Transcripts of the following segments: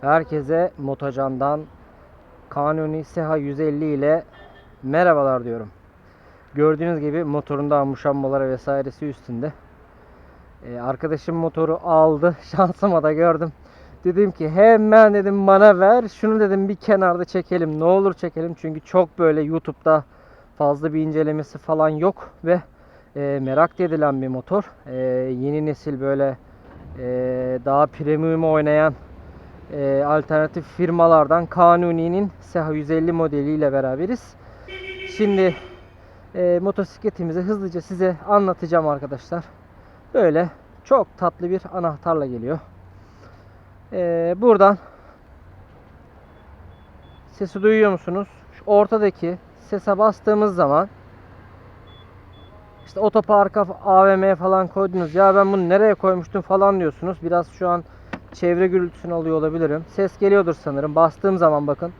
Herkese Motocan'dan Kanuni Seha 150 ile merhabalar diyorum. Gördüğünüz gibi motorunda muşambaları vesairesi üstünde. Ee, arkadaşım motoru aldı. Şansıma da gördüm. Dedim ki hemen dedim bana ver. Şunu dedim bir kenarda çekelim. Ne olur çekelim. Çünkü çok böyle YouTube'da fazla bir incelemesi falan yok ve e, merak edilen bir motor. E, yeni nesil böyle e, daha premium oynayan e, alternatif firmalardan Kanuni'nin Seha 150 modeliyle beraberiz. Şimdi e, motosikletimizi hızlıca size anlatacağım arkadaşlar. Böyle çok tatlı bir anahtarla geliyor. E, buradan sesi duyuyor musunuz? Şu ortadaki sese bastığımız zaman işte otoparka AVM'ye falan koydunuz. Ya ben bunu nereye koymuştum falan diyorsunuz. Biraz şu an çevre gürültüsünü alıyor olabilirim. Ses geliyordur sanırım. Bastığım zaman bakın.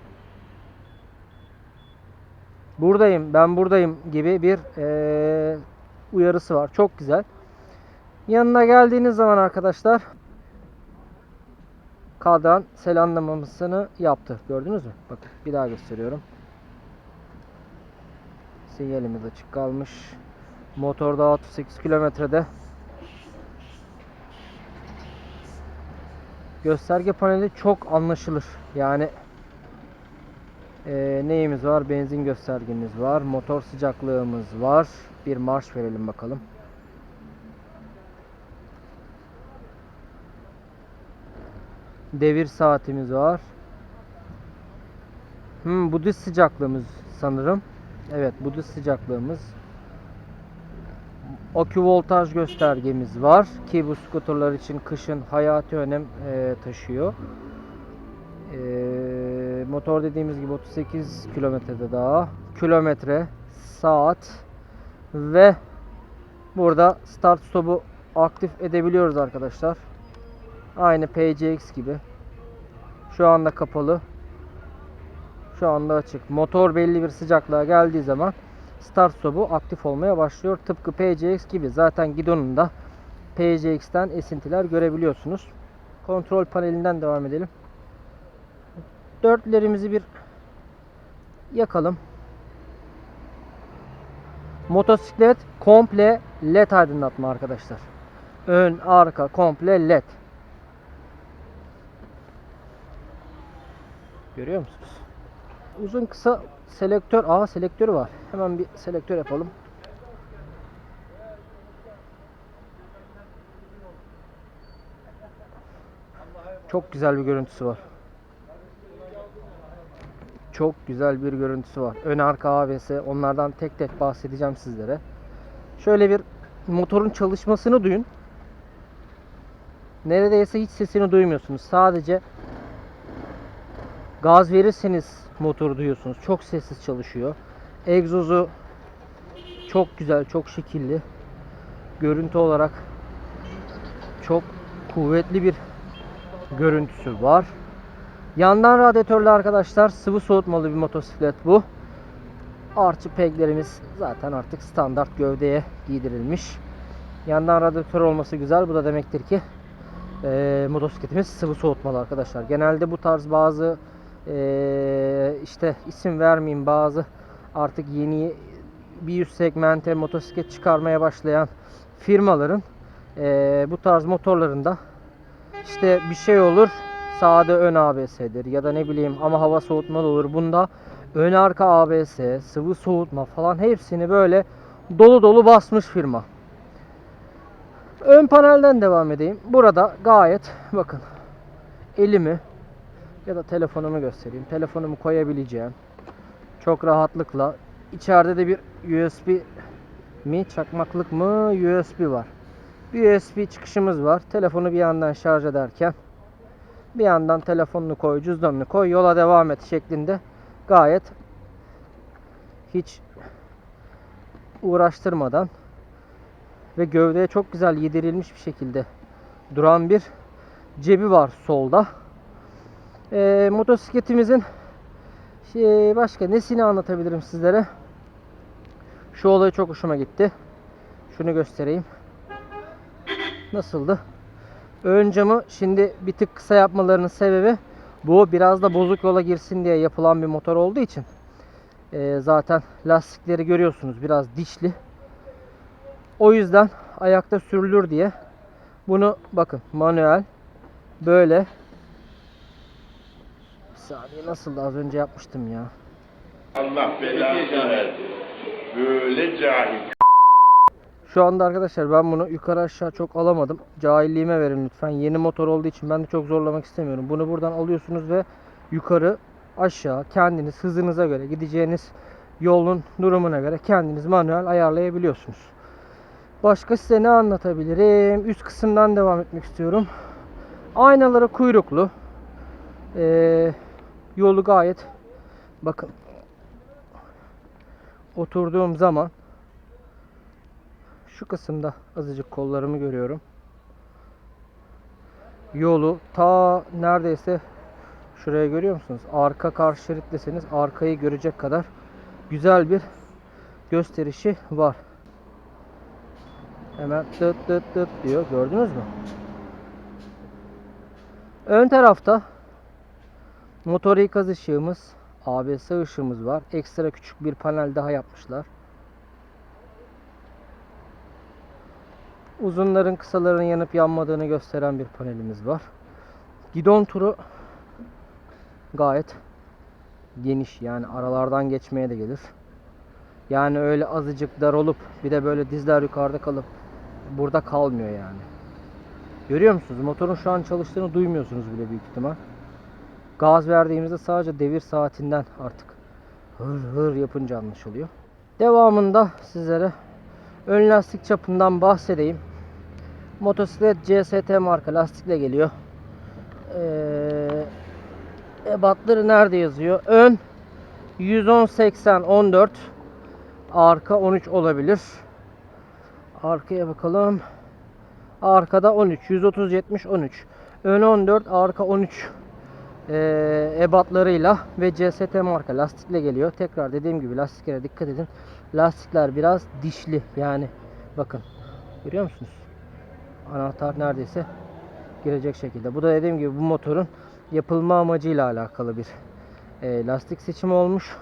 Buradayım, ben buradayım gibi bir eee, uyarısı var. Çok güzel. Yanına geldiğiniz zaman arkadaşlar kadran selamlamasını yaptı. Gördünüz mü? Bakın bir daha gösteriyorum. Sinyalimiz açık kalmış. Motorda 38 kilometrede. Gösterge paneli çok anlaşılır. Yani eee, neyimiz var? Benzin göstergemiz var. Motor sıcaklığımız var. Bir marş verelim bakalım. Devir saatimiz var. Hmm, bu dış sıcaklığımız sanırım. Evet, bu dış sıcaklığımız. Akü voltaj göstergemiz var ki bu skuterlar için kışın hayati önem e, taşıyor. E, motor dediğimiz gibi 38 kilometrede daha. Kilometre, saat ve burada start stop'u aktif edebiliyoruz arkadaşlar. Aynı PCX gibi. Şu anda kapalı. Şu anda açık. Motor belli bir sıcaklığa geldiği zaman start stop'u aktif olmaya başlıyor. Tıpkı PCX gibi. Zaten gidonunda PCX'ten esintiler görebiliyorsunuz. Kontrol panelinden devam edelim. Dörtlerimizi bir yakalım. Motosiklet komple led aydınlatma arkadaşlar. Ön, arka komple led. Görüyor musunuz? Uzun kısa selektör. Aa selektörü var. Hemen bir selektör yapalım. Çok güzel bir görüntüsü var. Çok güzel bir görüntüsü var. Ön arka ABS onlardan tek tek bahsedeceğim sizlere. Şöyle bir motorun çalışmasını duyun. Neredeyse hiç sesini duymuyorsunuz. Sadece Gaz verirseniz motoru duyuyorsunuz. Çok sessiz çalışıyor. Egzozu çok güzel, çok şekilli. Görüntü olarak çok kuvvetli bir görüntüsü var. Yandan radyatörlü arkadaşlar sıvı soğutmalı bir motosiklet bu. Arçı peglerimiz zaten artık standart gövdeye giydirilmiş. Yandan radyatör olması güzel. Bu da demektir ki e, motosikletimiz sıvı soğutmalı arkadaşlar. Genelde bu tarz bazı e, işte isim vermeyeyim bazı artık yeni bir üst segmente motosiklet çıkarmaya başlayan firmaların e, bu tarz motorlarında işte bir şey olur sade ön ABS'dir ya da ne bileyim ama hava soğutmalı olur. Bunda ön arka ABS, sıvı soğutma falan hepsini böyle dolu dolu basmış firma. Ön panelden devam edeyim. Burada gayet bakın elimi ya da telefonumu göstereyim. Telefonumu koyabileceğim. Çok rahatlıkla. İçeride de bir USB mi çakmaklık mı USB var. Bir USB çıkışımız var. Telefonu bir yandan şarj ederken bir yandan telefonunu koy, cüzdanını koy, yola devam et şeklinde gayet hiç uğraştırmadan ve gövdeye çok güzel yedirilmiş bir şekilde duran bir cebi var solda. Ee, motosikletimizin şey, başka nesini anlatabilirim sizlere? Şu olayı çok hoşuma gitti. Şunu göstereyim. Nasıldı? Ön camı şimdi bir tık kısa yapmalarının sebebi Bu biraz da bozuk yola girsin diye yapılan bir motor olduğu için e, zaten lastikleri görüyorsunuz biraz dişli. O yüzden ayakta sürülür diye bunu bakın manuel böyle saniye nasıl az önce yapmıştım ya. Allah belanı verdi. Böyle cahil. Şu anda arkadaşlar ben bunu yukarı aşağı çok alamadım. Cahilliğime verin lütfen. Yeni motor olduğu için ben de çok zorlamak istemiyorum. Bunu buradan alıyorsunuz ve yukarı aşağı kendiniz hızınıza göre gideceğiniz yolun durumuna göre kendiniz manuel ayarlayabiliyorsunuz. Başka size ne anlatabilirim? Üst kısımdan devam etmek istiyorum. Aynaları kuyruklu. Ee, yolu gayet bakın oturduğum zaman şu kısımda azıcık kollarımı görüyorum. Yolu ta neredeyse şuraya görüyor musunuz? Arka karşı şerit deseniz arkayı görecek kadar güzel bir gösterişi var. Hemen tıt tıt tıt diyor. Gördünüz mü? Ön tarafta motor ikaz ışığımız, ABS ışığımız var. Ekstra küçük bir panel daha yapmışlar. Uzunların kısaların yanıp yanmadığını gösteren bir panelimiz var. Gidon turu gayet geniş yani aralardan geçmeye de gelir. Yani öyle azıcık dar olup bir de böyle dizler yukarıda kalıp burada kalmıyor yani. Görüyor musunuz? Motorun şu an çalıştığını duymuyorsunuz bile büyük ihtimal. Gaz verdiğimizde sadece devir saatinden artık hır hır yapınca anlaşılıyor. Devamında sizlere ön lastik çapından bahsedeyim. Motosiklet CST marka lastikle geliyor. Ee, ebatları nerede yazıyor? Ön 110 80 14 arka 13 olabilir. Arkaya bakalım. Arkada 13 130 70 13. Ön 14 arka 13 ee, ebatlarıyla ve CST marka lastikle geliyor. Tekrar dediğim gibi lastiklere dikkat edin. Lastikler biraz dişli yani bakın görüyor musunuz? Anahtar neredeyse girecek şekilde. Bu da dediğim gibi bu motorun yapılma amacıyla alakalı bir e, lastik seçimi olmuş.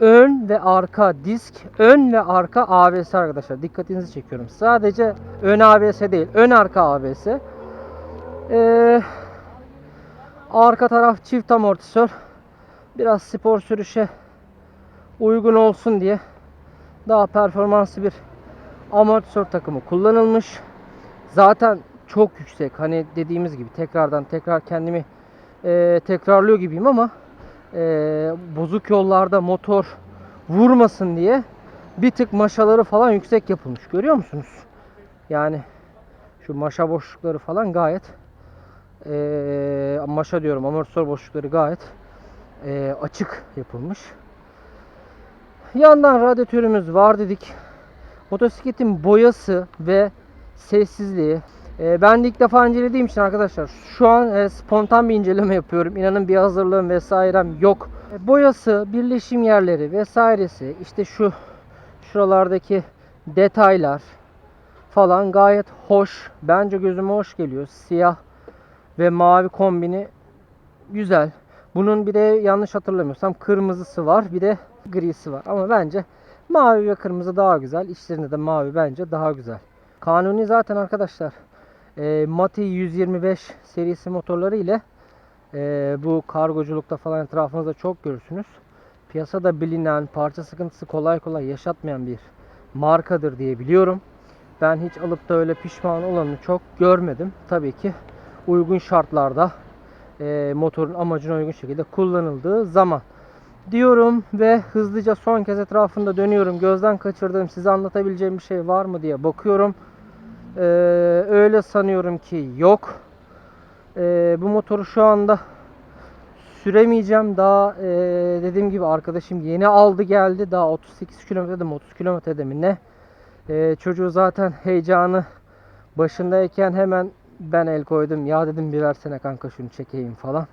Ön ve arka disk, ön ve arka ABS arkadaşlar. Dikkatinizi çekiyorum. Sadece ön ABS değil, ön arka ABS. Ee, arka taraf çift amortisör. Biraz spor sürüşe uygun olsun diye daha performanslı bir amortisör takımı kullanılmış. Zaten çok yüksek. Hani dediğimiz gibi tekrardan tekrar kendimi e, tekrarlıyor gibiyim ama e, bozuk yollarda motor vurmasın diye bir tık maşaları falan yüksek yapılmış. Görüyor musunuz? Yani şu maşa boşlukları falan gayet e, maşa diyorum amortisör boşlukları gayet e, açık yapılmış. Yandan radyatörümüz var dedik. Motosikletin boyası ve sessizliği. E, ben de ilk defa incelediğim için arkadaşlar şu an e, spontan bir inceleme yapıyorum. İnanın bir hazırlığım vesairem yok. E, boyası, birleşim yerleri vesairesi işte şu şuralardaki detaylar falan gayet hoş. Bence gözüme hoş geliyor. Siyah ve mavi kombini güzel. Bunun bir de yanlış hatırlamıyorsam kırmızısı var. Bir de grisi var. Ama bence mavi ve kırmızı daha güzel. İçlerinde de mavi bence daha güzel. Kanuni zaten arkadaşlar e, Mati 125 serisi motorları ile e, bu kargoculukta falan etrafınızda çok görürsünüz. Piyasada bilinen, parça sıkıntısı kolay kolay yaşatmayan bir markadır diye biliyorum. Ben hiç alıp da öyle pişman olanı çok görmedim. Tabii ki uygun şartlarda e, motorun amacına uygun şekilde kullanıldığı zaman diyorum ve hızlıca son kez etrafında dönüyorum. Gözden kaçırdığım size anlatabileceğim bir şey var mı diye bakıyorum. Ee, öyle sanıyorum ki yok. Ee, bu motoru şu anda süremeyeceğim. Daha e, dediğim gibi arkadaşım yeni aldı geldi. Daha 38 kilometrede mi 30 kilometrede mi ne? Ee, çocuğu zaten heyecanı başındayken hemen ben el koydum. Ya dedim bir versene kanka şunu çekeyim falan.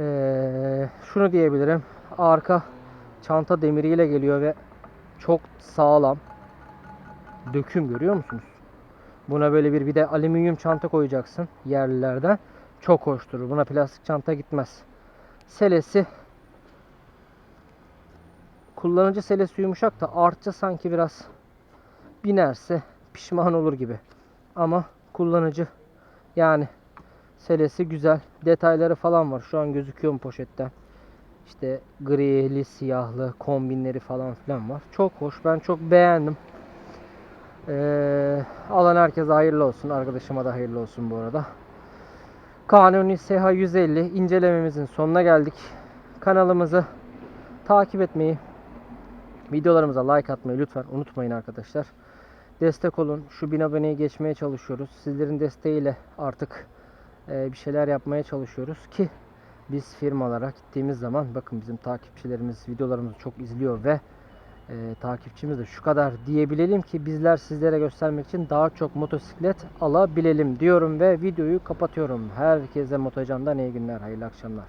Ee, şunu diyebilirim. Arka çanta demiriyle geliyor ve çok sağlam. Döküm görüyor musunuz? Buna böyle bir bir de alüminyum çanta koyacaksın yerlilerden. Çok hoş durur. Buna plastik çanta gitmez. Selesi kullanıcı selesi yumuşak da artça sanki biraz binerse pişman olur gibi. Ama kullanıcı yani selesi güzel. Detayları falan var. Şu an gözüküyor mu poşetten? İşte grili, siyahlı kombinleri falan filan var. Çok hoş. Ben çok beğendim. Ee, alan herkese hayırlı olsun. Arkadaşıma da hayırlı olsun bu arada. Kanuni SH 150 incelememizin sonuna geldik. Kanalımızı takip etmeyi, videolarımıza like atmayı lütfen unutmayın arkadaşlar. Destek olun. Şu 1000 aboneyi geçmeye çalışıyoruz. Sizlerin desteğiyle artık e, bir şeyler yapmaya çalışıyoruz ki biz firmalara gittiğimiz zaman bakın bizim takipçilerimiz videolarımızı çok izliyor ve e, takipçimiz de şu kadar diyebilelim ki bizler sizlere göstermek için daha çok motosiklet alabilelim diyorum ve videoyu kapatıyorum. Herkese Motocan'dan iyi günler, hayırlı akşamlar.